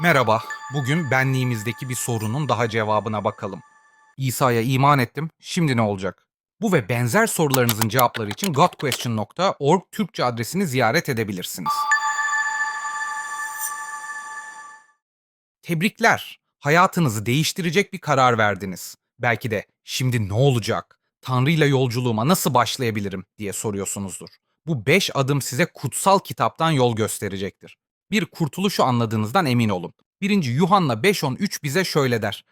Merhaba, bugün benliğimizdeki bir sorunun daha cevabına bakalım. İsa'ya iman ettim, şimdi ne olacak? Bu ve benzer sorularınızın cevapları için godquestion.org Türkçe adresini ziyaret edebilirsiniz. Tebrikler, hayatınızı değiştirecek bir karar verdiniz. Belki de şimdi ne olacak? Tanrı ile yolculuğuma nasıl başlayabilirim diye soruyorsunuzdur. Bu beş adım size kutsal kitaptan yol gösterecektir. Bir kurtuluşu anladığınızdan emin olun. 1. Yuhanna 5.13 bize şöyle der.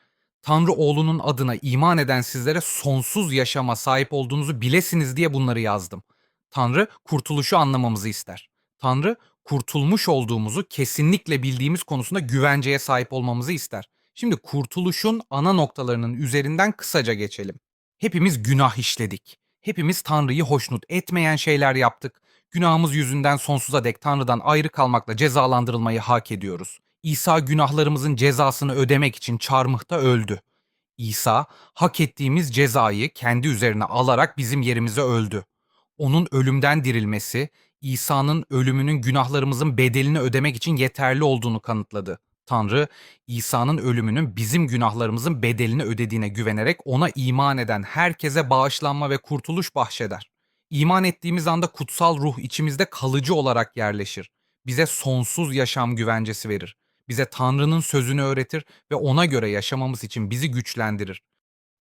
Tanrı oğlunun adına iman eden sizlere sonsuz yaşama sahip olduğunuzu bilesiniz diye bunları yazdım. Tanrı kurtuluşu anlamamızı ister. Tanrı kurtulmuş olduğumuzu kesinlikle bildiğimiz konusunda güvenceye sahip olmamızı ister. Şimdi kurtuluşun ana noktalarının üzerinden kısaca geçelim. Hepimiz günah işledik. Hepimiz Tanrı'yı hoşnut etmeyen şeyler yaptık. Günahımız yüzünden sonsuza dek Tanrı'dan ayrı kalmakla cezalandırılmayı hak ediyoruz. İsa günahlarımızın cezasını ödemek için çarmıhta öldü. İsa hak ettiğimiz cezayı kendi üzerine alarak bizim yerimize öldü. Onun ölümden dirilmesi, İsa'nın ölümünün günahlarımızın bedelini ödemek için yeterli olduğunu kanıtladı. Tanrı, İsa'nın ölümünün bizim günahlarımızın bedelini ödediğine güvenerek ona iman eden herkese bağışlanma ve kurtuluş bahşeder. İman ettiğimiz anda kutsal ruh içimizde kalıcı olarak yerleşir. Bize sonsuz yaşam güvencesi verir. Bize Tanrı'nın sözünü öğretir ve ona göre yaşamamız için bizi güçlendirir.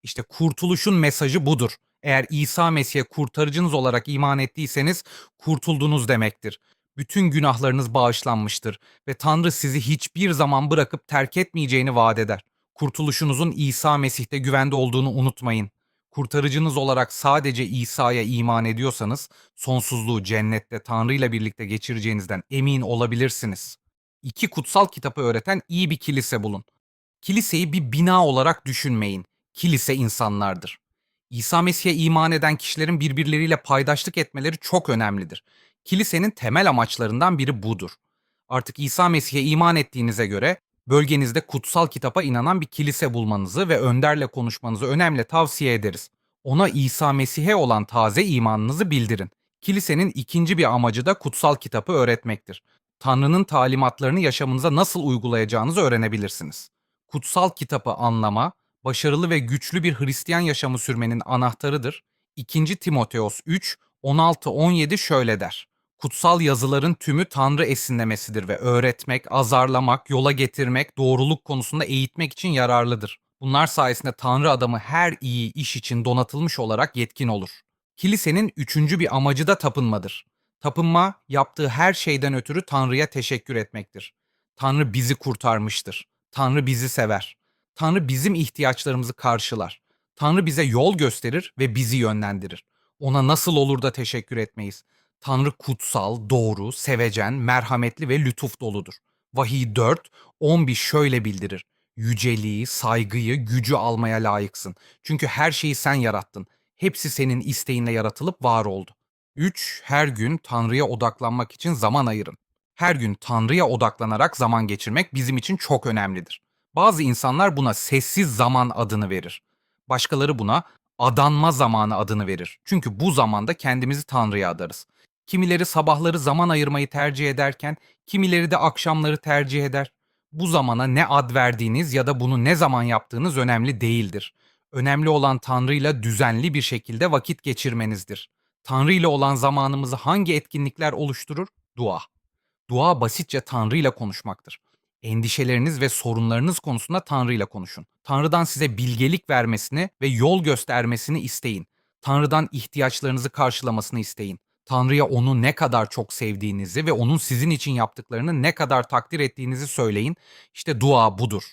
İşte kurtuluşun mesajı budur. Eğer İsa Mesih'e kurtarıcınız olarak iman ettiyseniz kurtuldunuz demektir. Bütün günahlarınız bağışlanmıştır ve Tanrı sizi hiçbir zaman bırakıp terk etmeyeceğini vaat eder. Kurtuluşunuzun İsa Mesih'te güvende olduğunu unutmayın. Kurtarıcınız olarak sadece İsa'ya iman ediyorsanız sonsuzluğu cennette Tanrı ile birlikte geçireceğinizden emin olabilirsiniz. İki kutsal kitabı öğreten iyi bir kilise bulun. Kiliseyi bir bina olarak düşünmeyin. Kilise insanlardır. İsa Mesih'e iman eden kişilerin birbirleriyle paydaşlık etmeleri çok önemlidir. Kilisenin temel amaçlarından biri budur. Artık İsa Mesih'e iman ettiğinize göre bölgenizde kutsal kitapa inanan bir kilise bulmanızı ve önderle konuşmanızı önemli tavsiye ederiz. Ona İsa Mesih'e olan taze imanınızı bildirin. Kilisenin ikinci bir amacı da kutsal kitabı öğretmektir. Tanrı'nın talimatlarını yaşamınıza nasıl uygulayacağınızı öğrenebilirsiniz. Kutsal kitabı anlama, başarılı ve güçlü bir Hristiyan yaşamı sürmenin anahtarıdır. 2. Timoteos 3, 16-17 şöyle der. Kutsal yazıların tümü Tanrı esinlemesidir ve öğretmek, azarlamak, yola getirmek, doğruluk konusunda eğitmek için yararlıdır. Bunlar sayesinde Tanrı adamı her iyi iş için donatılmış olarak yetkin olur. Kilisenin üçüncü bir amacı da tapınmadır. Tapınma, yaptığı her şeyden ötürü Tanrı'ya teşekkür etmektir. Tanrı bizi kurtarmıştır. Tanrı bizi sever. Tanrı bizim ihtiyaçlarımızı karşılar. Tanrı bize yol gösterir ve bizi yönlendirir. Ona nasıl olur da teşekkür etmeyiz? Tanrı kutsal, doğru, sevecen, merhametli ve lütuf doludur. Vahiy 4, 11 şöyle bildirir. Yüceliği, saygıyı, gücü almaya layıksın. Çünkü her şeyi sen yarattın. Hepsi senin isteğinle yaratılıp var oldu. 3. Her gün Tanrı'ya odaklanmak için zaman ayırın. Her gün Tanrı'ya odaklanarak zaman geçirmek bizim için çok önemlidir. Bazı insanlar buna sessiz zaman adını verir. Başkaları buna adanma zamanı adını verir. Çünkü bu zamanda kendimizi Tanrı'ya adarız. Kimileri sabahları zaman ayırmayı tercih ederken kimileri de akşamları tercih eder. Bu zamana ne ad verdiğiniz ya da bunu ne zaman yaptığınız önemli değildir. Önemli olan Tanrı'yla düzenli bir şekilde vakit geçirmenizdir. Tanrı ile olan zamanımızı hangi etkinlikler oluşturur? Dua. Dua basitçe Tanrı ile konuşmaktır. Endişeleriniz ve sorunlarınız konusunda Tanrı ile konuşun. Tanrı'dan size bilgelik vermesini ve yol göstermesini isteyin. Tanrı'dan ihtiyaçlarınızı karşılamasını isteyin. Tanrı'ya onu ne kadar çok sevdiğinizi ve onun sizin için yaptıklarını ne kadar takdir ettiğinizi söyleyin. İşte dua budur.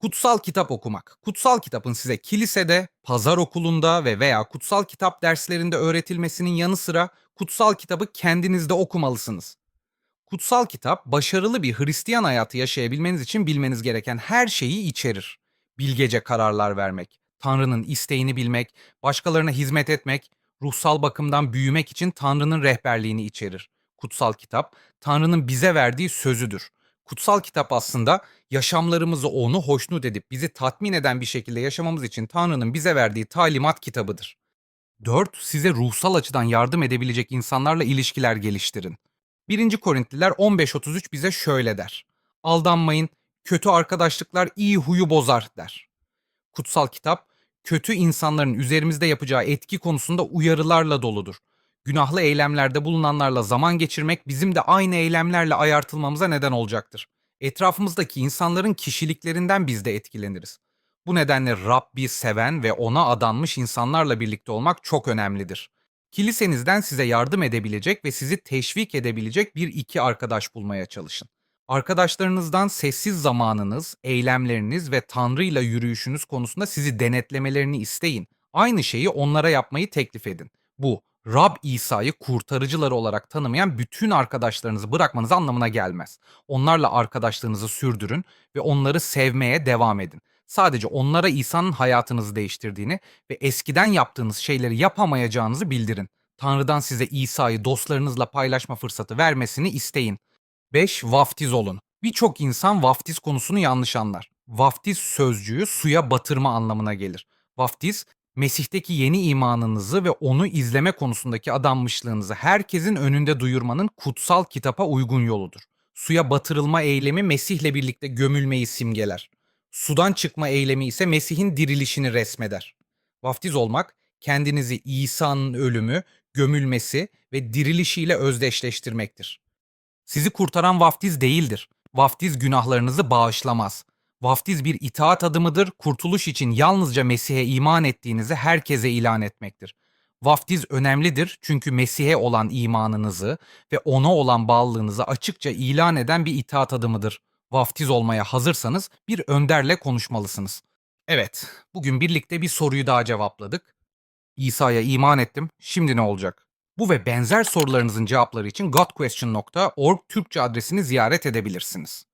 Kutsal kitap okumak. Kutsal kitabın size kilisede, pazar okulunda ve veya kutsal kitap derslerinde öğretilmesinin yanı sıra kutsal kitabı kendinizde okumalısınız. Kutsal kitap başarılı bir Hristiyan hayatı yaşayabilmeniz için bilmeniz gereken her şeyi içerir. Bilgece kararlar vermek, Tanrı'nın isteğini bilmek, başkalarına hizmet etmek, ruhsal bakımdan büyümek için Tanrı'nın rehberliğini içerir. Kutsal kitap Tanrı'nın bize verdiği sözüdür. Kutsal kitap aslında yaşamlarımızı onu hoşnut edip bizi tatmin eden bir şekilde yaşamamız için Tanrı'nın bize verdiği talimat kitabıdır. 4. Size ruhsal açıdan yardım edebilecek insanlarla ilişkiler geliştirin. 1. Korintliler 15.33 bize şöyle der. Aldanmayın, kötü arkadaşlıklar iyi huyu bozar der. Kutsal kitap, kötü insanların üzerimizde yapacağı etki konusunda uyarılarla doludur. Günahlı eylemlerde bulunanlarla zaman geçirmek bizim de aynı eylemlerle ayartılmamıza neden olacaktır. Etrafımızdaki insanların kişiliklerinden biz de etkileniriz. Bu nedenle Rabbi seven ve ona adanmış insanlarla birlikte olmak çok önemlidir. Kilisenizden size yardım edebilecek ve sizi teşvik edebilecek bir iki arkadaş bulmaya çalışın. Arkadaşlarınızdan sessiz zamanınız, eylemleriniz ve Tanrı ile yürüyüşünüz konusunda sizi denetlemelerini isteyin. Aynı şeyi onlara yapmayı teklif edin. Bu, Rab İsa'yı kurtarıcıları olarak tanımayan bütün arkadaşlarınızı bırakmanız anlamına gelmez. Onlarla arkadaşlığınızı sürdürün ve onları sevmeye devam edin. Sadece onlara İsa'nın hayatınızı değiştirdiğini ve eskiden yaptığınız şeyleri yapamayacağınızı bildirin. Tanrı'dan size İsa'yı dostlarınızla paylaşma fırsatı vermesini isteyin. 5. Vaftiz olun. Birçok insan vaftiz konusunu yanlış anlar. Vaftiz sözcüğü suya batırma anlamına gelir. Vaftiz, Mesih'teki yeni imanınızı ve onu izleme konusundaki adanmışlığınızı herkesin önünde duyurmanın kutsal kitapa uygun yoludur. Suya batırılma eylemi Mesih'le birlikte gömülmeyi simgeler. Sudan çıkma eylemi ise Mesih'in dirilişini resmeder. Vaftiz olmak, kendinizi İsa'nın ölümü, gömülmesi ve dirilişiyle özdeşleştirmektir. Sizi kurtaran vaftiz değildir. Vaftiz günahlarınızı bağışlamaz. Vaftiz bir itaat adımıdır. Kurtuluş için yalnızca Mesih'e iman ettiğinizi herkese ilan etmektir. Vaftiz önemlidir çünkü Mesih'e olan imanınızı ve ona olan bağlılığınızı açıkça ilan eden bir itaat adımıdır. Vaftiz olmaya hazırsanız bir önderle konuşmalısınız. Evet, bugün birlikte bir soruyu daha cevapladık. İsa'ya iman ettim, şimdi ne olacak? Bu ve benzer sorularınızın cevapları için gotquestion.org Türkçe adresini ziyaret edebilirsiniz.